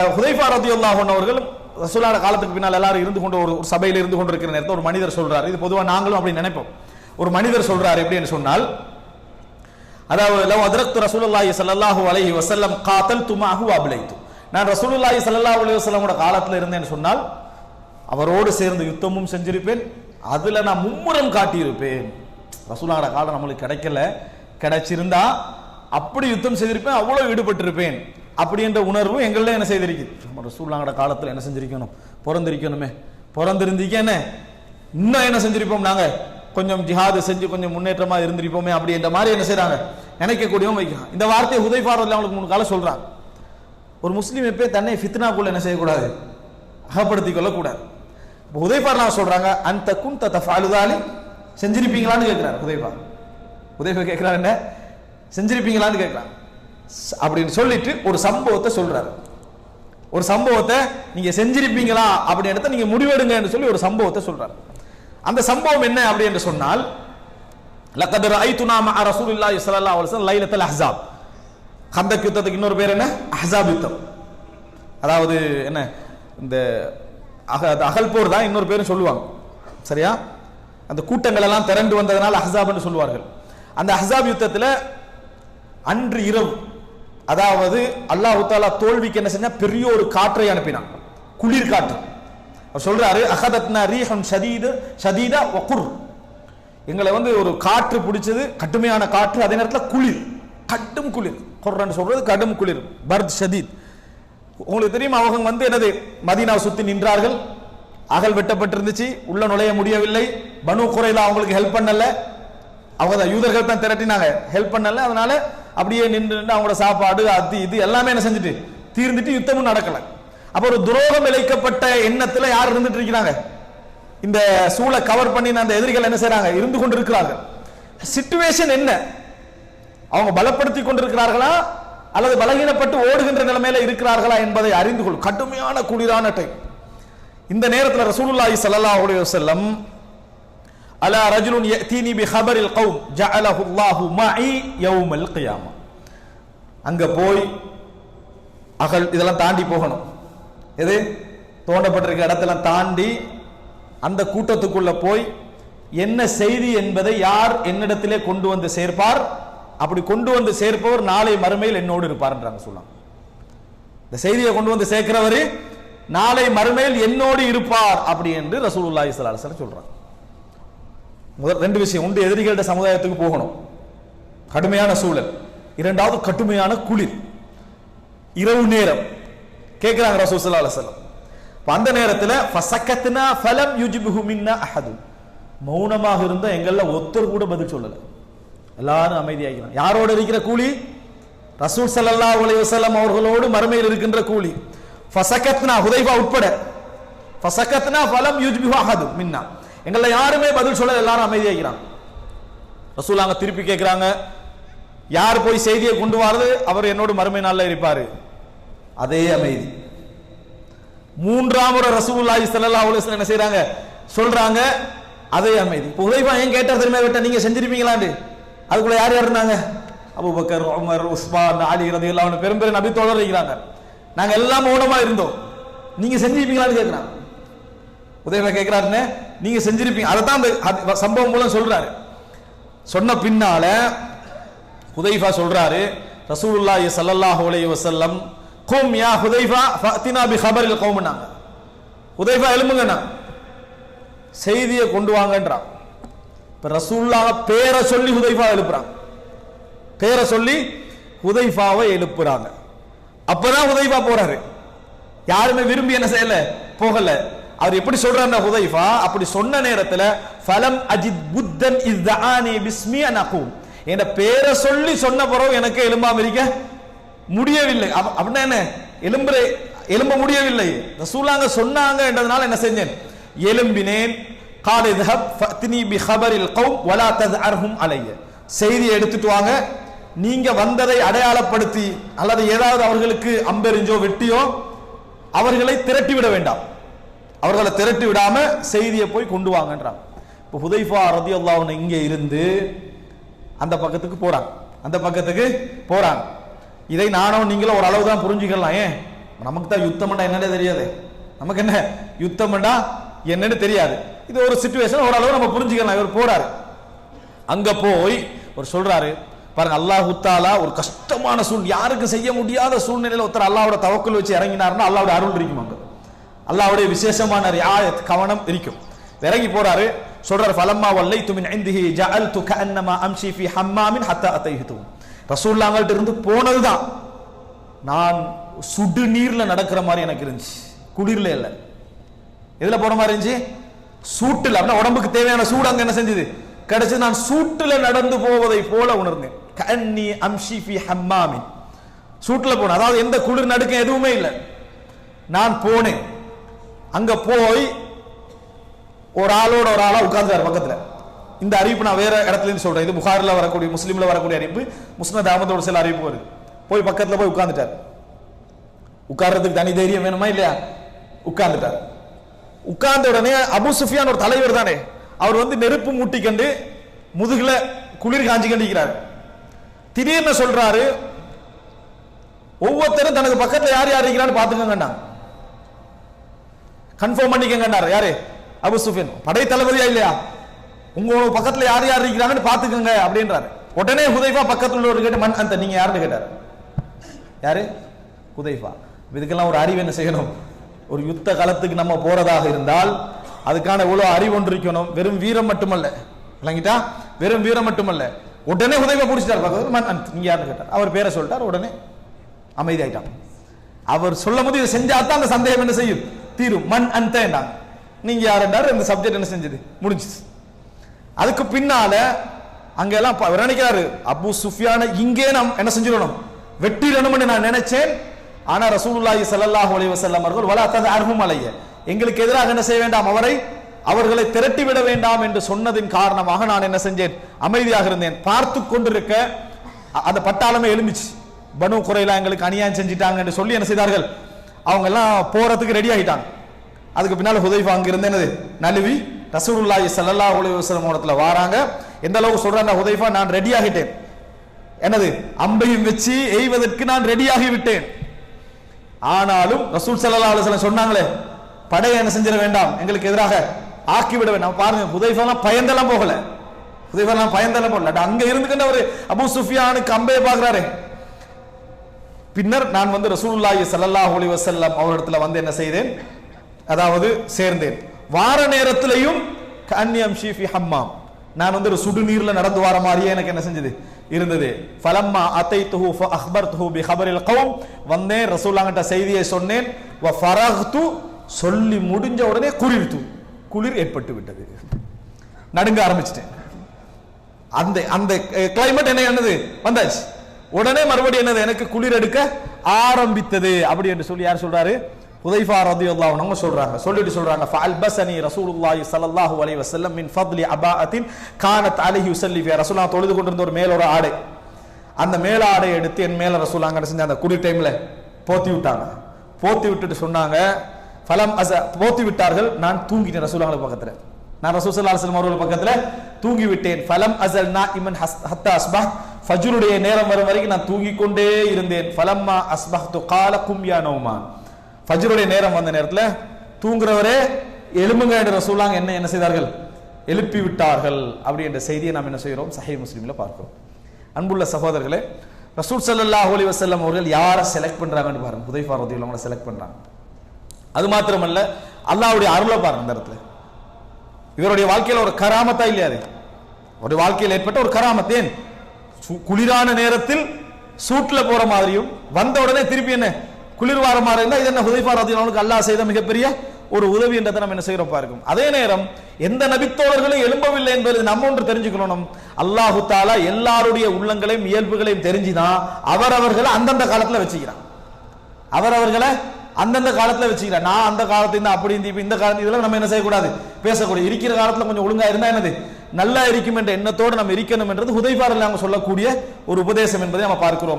ஹுதைஃபா ரதியுல்லாஹன் அவர்கள் ரசூலான காலத்துக்கு பின்னால் எல்லாரும் இருந்து கொண்டு ஒரு சபையில் இருந்து கொண்டு இருக்கிற நேரத்தில் ஒரு மனிதர் சொல்றாரு. இது பொதுவா நாங்களும் அப்படி நினைப்போம். ஒரு மனிதர் சொல்றாரு எப்படின்னு சொன்னால் அதாவது லவ் அதரத்து ரசூலுல்லாஹி ஸல்லல்லாஹு அலைஹி வஸல்லம் காத்தல் துமாஹு அப்லைத்து நான் ரசூலுல்லாஹி ஸல்லல்லாஹு அலைஹி வஸல்லமோட காலத்துல இருந்தேன்னு சொன்னால் அவரோடு சேர்ந்து யுத்தமும் செஞ்சிருப்பேன். அதுல நான் மும்முரம் காட்டியிருப்பேன். ரசூலான காலம் நம்மளுக்கு கிடைக்கல. கிடைச்சிருந்தா அப்படி யுத்தம் செய்திருப்பேன். அவ்வளவு ஈடுபட்டிருப்பேன். அப்படின்ற உணர்வு எங்களில் என்ன செய்திருக்கு நம்ம காலத்தில் என்ன செஞ்சிருக்கணும்? பிறந்திருக்கணுமே. பிறந்திருந்தீங்கன்னு இன்னும் என்ன செஞ்சிருப்போம் நாங்க? கொஞ்சம் ஜிஹாது செஞ்சு கொஞ்சம் முன்னேற்றமா இருந்திருப்போமே அப்படின்ற மாதிரி என்ன செய்கிறாங்க நினைக்கக்கூடியவும் வைக்கிறான் இந்த வார்த்தையை ஹுதைஃபார் அவங்களுக்கு மூணு காலம் சொல்றாங்க. ஒரு முஸ்லீம் எப்பே தன்னை ஃபித்னாக்குள்ள என்ன செய்யக்கூடாது? அகப்படுத்திக் கொள்ளக்கூடாது. இப்போ உதய்பார் சொல்கிறாங்க சொல்றாங்க அந்த குன் தத்த ஃபாலுதாலி செஞ்சிருப்பீங்களான்னு கேட்கிறார் உதயபா உதயபா கேட்குறாரு என்ன? செஞ்சிருப்பீங்களான்னு கேட்கிறான் அப்படின்னு சொல்லிட்டு ஒரு சம்பவத்தை சொல்றாரு. ஒரு சம்பவத்தை நீங்க செஞ்சிருப்பீங்களா அப்படின்னு நீங்க முடிவெடுங்கன்னு சொல்லி ஒரு சம்பவத்தை சொல்றாரு. அந்த சம்பவம் என்ன அப்படி என்று சொன்னால் லக்கத் ரஐதுனா மஅ ரசூலுல்லாஹி ஸல்லல்லாஹு அலைஹி வஸல்லம் லைலத்துல் அஹ்ஸாப். கந்தக் யுத்தத்துக்கு இன்னொரு பேர் என்ன? அஹ்ஸாப் யுத்தம். அதாவது என்ன? இந்த அக அது அகல் போர் தான் இன்னொரு பேரும் சொல்லுவாங்க. சரியா? அந்த கூட்டங்கள் எல்லாம் திரண்டு வந்ததனால் அஹ்ஸாப்னு சொல்லுவார்கள். அந்த அஹ்ஸாப் யுத்தத்தில் அன்று இரவு அதாவது அல்லாஹு தாலா தோல்விக்கு என்ன செஞ்சா பெரிய ஒரு காற்றை அனுப்பினான். குளிர் காற்று அவர் சொல்றாரு அகதத்னா ரீஹன் ஷதீது ஷதீதா வகுர் எங்களை வந்து ஒரு காற்று பிடிச்சது கடுமையான காற்று அதே நேரத்தில் குளிர். கடும் குளிர். குர்ரன்னு சொல்றது கடும் குளிர். பர்த் ஷதீத். உங்களுக்கு தெரியும் அவங்க வந்து என்னது மதீனாவை சுத்தி நின்றார்கள். அகல் வெட்டப்பட்டிருந்துச்சு உள்ள நுழைய முடியவில்லை. பனு குறையில அவங்களுக்கு ஹெல்ப் பண்ணல. அவங்க தான் யூதர்கள் தான் திரட்டினாங்க. ஹெல்ப் பண்ணல அதனால அப்படியே நின்று நின்று அவங்களோட சாப்பாடு அது இது எல்லாமே என்ன செஞ்சுட்டு தீர்ந்துட்டு யுத்தமும் நடக்கல. அப்ப ஒரு துரோகம் இழைக்கப்பட்ட எண்ணத்துல யார் இருந்துட்டு இருக்கிறாங்க? இந்த சூளை கவர் பண்ணி அந்த எதிரிகள் என்ன செய்யறாங்க இருந்து கொண்டு இருக்கிறார்கள் சிச்சுவேஷன் என்ன? அவங்க பலப்படுத்தி கொண்டிருக்கிறார்களா? அல்லது பலகீனப்பட்டு ஓடுகின்ற நிலைமையில இருக்கிறார்களா என்பதை அறிந்து கொள். கடுமையான குளிரான டைம் இந்த நேரத்தில் ரசூலுல்லாஹி ஸல்லல்லாஹு அலைஹி செல்லம் அலா ரஜுலுன் யதீனி பி ஹபரில் கௌம் ஜஅலஹு அல்லாஹு மஇ யௌமல் கியாமா அங்க போய் அகல் இதெல்லாம் தாண்டி போகணும். எது? தோண்டப்பட்டிருக்க இடத்தெல்லாம் தாண்டி அந்த கூட்டத்துக்குள்ள போய் என்ன செய்தி என்பதை யார் என்னிடத்திலே கொண்டு வந்து சேர்ப்பார்? அப்படி கொண்டு வந்து சேர்ப்பவர் நாளை மறுமையில் என்னோடு இருப்பார்ன்றாங்க சொல்லலாம். இந்த செய்தியை கொண்டு வந்து சேர்க்கிறவர் நாளை மறுமையில் என்னோடு இருப்பார் அப்படி என்று ரசூலுல்லாஹி ஸல்லல்லாஹு அலைஹி வஸல்லம் சொல்றாங்க. முதல் ரெண்டு விஷயம் உண்டு எதிரிகளிட சமுதாயத்துக்கு போகணும். கடுமையான சூழல். இரண்டாவது கடுமையான குளிர். இரவு நேரம். கேட்கிறாங்க ரசூல் சல்லா அலுவலம் அந்த நேரத்தில் ஃபசக்கத்னா ஃபலம் யுஜிபுஹு மின்னா அஹது மௌனமாக இருந்த எங்கள்ல ஒருத்தர் கூட பதில் சொல்லல. எல்லாரும் அமைதியாகிறாங்க யாரோட இருக்கிற கூலி? ரசூல் சல்லா அலைஹி வஸல்லம் அவர்களோடு மறுமையில் இருக்கின்ற கூலி. ஃபசக்கத்னா ஹுதைபா உட்பட. ஃபசக்கத்னா ஃபலம் யுஜ்பிஹு அஹது மின்னா. எங்கள யாருமே பதில் சொல்ல எல்லாரும் அமைதியாகிறாங்க ரசூல் அங்க திருப்பி கேட்கிறாங்க யார் போய் செய்தியை கொண்டு வரது? அவர் என்னோடு மறுமை நாளில் இருப்பாரு. அதே அமைதி. மூன்றாம் முறை ரசூலுல்லாஹி ஸல்லல்லாஹு அலைஹி என்ன செய்யறாங்க சொல்றாங்க அதே அமைதி. இப்போ உதைபா ஏன் கேட்டார் திரும்ப விட்ட நீங்க செஞ்சிருப்பீங்களாண்டு. அதுக்குள்ள யார் யார் இருந்தாங்க அபூபக்கர் உமர் உஸ்மான் அலி ரதி எல்லாம் பெரும் பெரும் நபி தோழர் இருக்கிறாங்க. நாங்க எல்லாம் மௌனமா இருந்தோம். நீங்க செஞ்சிருப்பீங்களான்னு கேட்கிறாங்க உதயபா கேட்கிறாருன்னு நீங்க செஞ்சிருப்பீங்க. அதை தான் அந்த சம்பவம் மூலம் சொல்றாரு. சொன்ன பின்னால ஹுதைஃபா சொல்றாரு ரசூலுல்லாஹி ஸல்லல்லாஹு அலைஹி வஸல்லம் கும் யா ஹுதைஃபா ஃபத்தினா பி ஹபரில் கௌம்னாங்க ஹுதைஃபா எழும்புங்கண்ணா. செய்தியை கொண்டு வாங்கன்றான். இப்ப ரசூல்லா பேரை சொல்லி ஹுதைஃபா எழுப்புறாங்க பேரை சொல்லி ஹுதைஃபாவை எழுப்புறாங்க. அப்பதான் ஹுதைஃபா போறாரு. யாருமே விரும்பி என்ன செய்யல? போகலை. அவர் எப்படி சொல்றாருன்னா ஹுதைஃபா? அப்படி சொன்ன நேரத்துல ஃபலம் அஜித் புத்தன் இஸ்தானி பிஸ்மி அனகும் என் பேரை சொல்லி சொன்ன பிறகு எனக்கு எலும்பாம இருக்க முடியவில்லை. அப்படின்னா என்ன? எலும்புற எலும்ப முடியவில்லை. ரசூலாங்க சொன்னாங்க என்றதுனால என்ன செஞ்சேன்? எலும்பினேன் காலை தஹப் ஃபத்னி பி ஹபரில் கௌம் வலா தத்அர்ஹும் அலைய. செய்தியை எடுத்துட்டு வாங்க. நீங்க வந்ததை அடையாளப்படுத்தி அல்லது ஏதாவது அவர்களுக்கு அம்பெறிஞ்சோ வெட்டியோ அவர்களை திரட்டி விட வேண்டாம். அவர்களை திரட்டி விடாம செய்தியை போய் கொண்டு வாங்கன்றாங்க இப்போ ஹுதைஃபா அல்லாஹ்னு இங்கே இருந்து அந்த பக்கத்துக்கு போறாங்க அந்த பக்கத்துக்கு போறாங்க இதை நானும் நீங்களும் ஒரு அளவு தான் புரிஞ்சுக்கலாம். ஏன்? நமக்கு தான் யுத்தம்டா என்னன்னே தெரியாது. நமக்கு என்ன? யுத்தம்டா என்னன்னு தெரியாது. இது ஒரு சுச்சுவேஷன் ஓரளவு நம்ம புரிஞ்சுக்கலாம். இவர் போறாரு. அங்க போய் அவர் சொல்றாரு பாருங்க அல்லாஹ் உத்தாலா ஒரு கஷ்டமான சூழ் யாருக்கு செய்ய முடியாத சூழ்நிலையில் ஒருத்தர் அல்லாவோட தவக்கல் வச்சு இறங்கினாருன்னா அல்லாவோட அருள் இருக்கும் அங்கே அல்லாவுடைய விசேஷமான ரியாயத் கவனம் இருக்கும். இறங்கி போறாரு. சொல்றாரு ஃபலம்மா வல்லை துமின் ஜஅல் து கஅன்னமா அம்ஷி ஃபி ஹம்மாமின் ஹத்தா அத்தைஹிது ரசூல்லாங்கள்ட்ட இருந்து போனதுதான். நான் சுடு நீர்ல நடக்கிற மாதிரி எனக்கு இருந்துச்சு. குளிர்ல இல்ல. எதுல போன மாதிரி இருந்துச்சு? சூட்டுல. அப்படின்னா உடம்புக்கு தேவையான சூடு அங்க என்ன செஞ்சது? கிடைச்சு நான் சூட்டுல நடந்து போவதை போல உணர்ந்தேன். கன்னி அம்ஷி ஃபி ஹம்மாமின். சூட்டுல போனேன். அதாவது எந்த குளிர் நடுக்கம் எதுவுமே இல்லை. நான் போனேன். அங்க போய் ஒரு ஆளோட ஒரு ஆளா உட்கார்ந்தாரு பக்கத்துல. இந்த அறிவிப்பு நான் வேற இடத்துல சொல்றேன். இது புகாரில் வரக்கூடிய முஸ்லீம்ல வரக்கூடிய அறிவிப்பு. முஸ்னத் அகமதோட சில அறிவிப்பு வருது. போய் பக்கத்துல போய் உட்கார்ந்துட்டார். உட்கார்றதுக்கு தனி தைரியம் வேணுமா இல்லையா? உட்கார்ந்துட்டார். உட்கார்ந்த உடனே அபு சுஃபியான் ஒரு தலைவர் தானே. அவர் வந்து நெருப்பு மூட்டிக்கண்டு முதுகுல குளிர் காஞ்சி கண்டிக்கிறார் திடீர்னு சொல்றாரு ஒவ்வொருத்தரும் தனக்கு பக்கத்துல யார் யார் இருக்கிறான்னு பாத்துக்கங்கண்ணா கன்ஃபார்ம் பண்ணிக்கங்கன்னாரு யாரு? அபு சுஃபியன். படை தளபதியா இல்லையா? உங்க பக்கத்துல யார் யார் இருக்கிறாங்கன்னு பாத்துக்கங்க அப்படின்றாரு. உடனே ஹுதைஃபா பக்கத்துல உள்ளவர் கேட்டு மண் அந்த நீங்க யாருன்னு கேட்டார். யாரு? ஹுதைஃபா. இதுக்கெல்லாம் ஒரு அறிவு என்ன செய்யணும்? ஒரு யுத்த காலத்துக்கு நம்ம போறதாக இருந்தால் அதுக்கான இவ்வளவு அறிவு ஒன்று இருக்கணும். வெறும் வீரம் மட்டுமல்ல. விளங்கிட்டா? வெறும் வீரம் மட்டுமல்ல. உடனே உதவி பிடிச்சிட்டார் பக்கத்துல மண் நீங்க யாருன்னு கேட்டார். அவர் பேரை சொல்லிட்டார். உடனே அமைதியாயிட்டான் அவர் சொல்லும் போது இதை செஞ்சா தான் அந்த சந்தேகம் என்ன செய்யும்? தீரும் மண் அந்த நீங்க யாருன்றாரு இந்த சப்ஜெக்ட் என்ன செஞ்சது? முடிஞ்சிச்சு. அதுக்கு பின்னால அங்கெல்லாம் ப- நினைக்கிறாரு? அபு சுஃபியான இங்கே நாம் என்ன செஞ்சிடணும்? வெட்டிடணும்னு நான் நினைச்சேன். ஆனா ரசூலுல்லாஹி ஸல்லல்லாஹு அலைஹி வஸல்லம் அவர்கள் வலா தஅர்ஹும் அலைய. எங்களுக்கு எதிராக என்ன செய்ய வேண்டாம்? அவரை அவர்களை திரட்டி விட வேண்டாம் என்று சொன்னதின் காரணமாக நான் என்ன செஞ்சேன்? அமைதியாக இருந்தேன். பார்த்து கொண்டிருக்க அந்த பட்டாளமே எழும்பிச்சு. பனு குறையில எங்களுக்கு அநியாயம் செஞ்சிட்டாங்க என்று சொல்லி என்ன செய்தார்கள்? அவங்க எல்லாம் போறதுக்கு ரெடி ஆகிட்டாங்க அதுக்கு பின்னால் ஹுதைஃபா அங்கிருந்து என்னது? நழுவி ரசூலுல்லாஹி சல்லா உலக வஸல்லம் இடத்துல வாராங்க. எந்த அளவுக்கு சொல்றாங்க ஹுதைஃபா நான் ரெடி ஆகிட்டேன். என்னது? அம்பையும் வச்சு எய்வதற்கு நான் ரெடி விட்டேன் ஆனாலும் ரசூல் சல்லா அலுவலம் சொன்னாங்களே படையை என்ன செஞ்சிட வேண்டாம். எங்களுக்கு எதிராக ஆக்கி விட வேண்டாம். பாருங்க ஹுதைஃபாலாம் பயந்தெல்லாம் போகல. ஹுதைஃபாலாம் பயந்தெல்லாம் போகல. அங்க இருந்துக்கிட்ட ஒரு அபு சுஃபியானுக்கு அம்பையை பார்க்கறாரு. பின்னர் நான் வந்து ரசூலுல்லாஹி ஸல்லல்லாஹு அலைஹி வஸல்லம் அவரிடத்துல வந்து என்ன செய்தேன்? அதாவது சேர்ந்தேன். வார நேரத்திலையும் கன்னியம் ஷீஃபி ஹம்மாம். நான் வந்து ஒரு சுடுநீர்ல நடந்து வர மாதிரியே எனக்கு என்ன செஞ்சது? இருந்தது. ஃபலம்மா அத்தை துஹு ஃப அக்பர்துஹு பி ஹபரில் கௌம். வந்தேன் ரசூலாங்கிட்ட செய்தியை சொன்னேன். வ ஃபரஹ்து சொல்லி முடிஞ்ச உடனே குளிர் தூ குளிர் ஏற்பட்டு விட்டது. நடுங்க ஆரம்பிச்சிட்டேன். அந்த அந்த கிளைமேட் என்ன என்னது? வந்தாச்சு. உடனே மறுபடியும் என்னது? எனக்கு குளிர் எடுக்க ஆரம்பித்தது. அப்படி என்று சொல்லி யார் சொல்றாரு? ஹுதைஃபா ரலியல்லாஹு அவங்க சொல்றாங்க. சொல்லிட்டு சொல்றாங்க ஃபஅல்பஸனி ரசூலுல்லாஹி ஸல்லல்லாஹு அலைஹி வஸல்லம் மின் ஃபத்லி அபாஅத்தின் கானத் அலைஹி யுஸல்லி ஃபி ரசூலுல்லாஹ் தொழுது கொண்டிருந்த ஒரு மேலோட ஆடை. அந்த மேல ஆடை எடுத்து என் மேல ரசூலுல்லாஹ் அங்க செஞ்ச அந்த குளிர் டைம்ல போத்தி விட்டாங்க. போத்தி விட்டுட்டு சொன்னாங்க ஃபலம் அச போத்தி விட்டார்கள் நான் தூங்கிட்டேன் ரசூலுல்லாஹ் பக்கத்துல. நான் ரசூல் ஸல்லல்லாஹு அலைஹி வஸல்லம் அவர்கள் பக்கத்துல தூங்கி விட்டேன் ஃபலம் அசல் நாஇமன் ஹஸ்- ஹத்தா அஸ்பஹ் ஃபஜ்ருடைய நேரம் வரும் வரைக்கும் நான் தூங்கிக் கொண்டே இருந்தேன். ஃபலம்மா அஸ்பஹ்து கால கும்யா நௌமான். ஃபஜ்ருடைய நேரம் வந்த நேரத்தில் தூங்குறவரே எலும்புங்க என்று ரசூலாங்க என்ன என்ன செய்தார்கள்? எழுப்பி விட்டார்கள். அப்படி என்ற செய்தியை நாம் என்ன செய்கிறோம்? சஹி முஸ்லீமில் பார்க்கிறோம். அன்புள்ள சகோதரர்களே ரசூல் சல்லா அலைஹி வசல்லம் அவர்கள் யாரை செலக்ட் பண்ணுறாங்கன்னு பாருங்க. ஹுதைஃபா ரலியல்லாஹு அன்ஹு செலக்ட் பண்ணுறாங்க அது மாத்திரமல்ல அல்லாஹ்வுடைய அருளை பாருங்க இந்த இடத்துல. இவருடைய வாழ்க்கையில் ஒரு கராமத்தா இல்லையா அது? ஒரு வாழ்க்கையில் ஏற்பட்ட ஒரு கராமத்தேன். குளிரான நேரத்தில் சூட்ல போற மாதிரியும் வந்த உடனே திருப்பி என்ன குளிர் வார மாதிரி இருந்தா இது என்ன ஹுதைஃபா ரதியல்லாஹுக்கு அல்லாஹ் செய்த மிகப்பெரிய ஒரு உதவி என்றதை நம்ம என்ன செய்யறோம் பார்க்கும் அதே நேரம் எந்த நபித்தோழர்களும் எழும்பவில்லை என்பது நம்ம ஒன்று தெரிஞ்சுக்கணும். அல்லாஹு தாலா எல்லாருடைய உள்ளங்களையும் இயல்புகளையும் தெரிஞ்சுதான் அவரவர்களை அந்தந்த காலத்துல வச்சுக்கிறான். அவரவர்களை அந்தந்த காலத்துல வச்சுக்கிறார் நான் அந்த காலத்துல இந்த அப்படி இந்த இந்த காலத்து இதெல்லாம் நம்ம என்ன செய்யக்கூடாது? பேசக்கூடாது. இருக்கிற காலத்துல கொஞ்சம் ஒழுங்கா இருந்தா என்னது? நல்லா இருக்கும் என்ற எண்ணத்தோடு நம்ம இருக்கணும் என்றது ஹுதைபாரில் நாங்கள் சொல்லக்கூடிய ஒரு உபதேசம் என்பதை நம்ம பார்க்கிறோம்.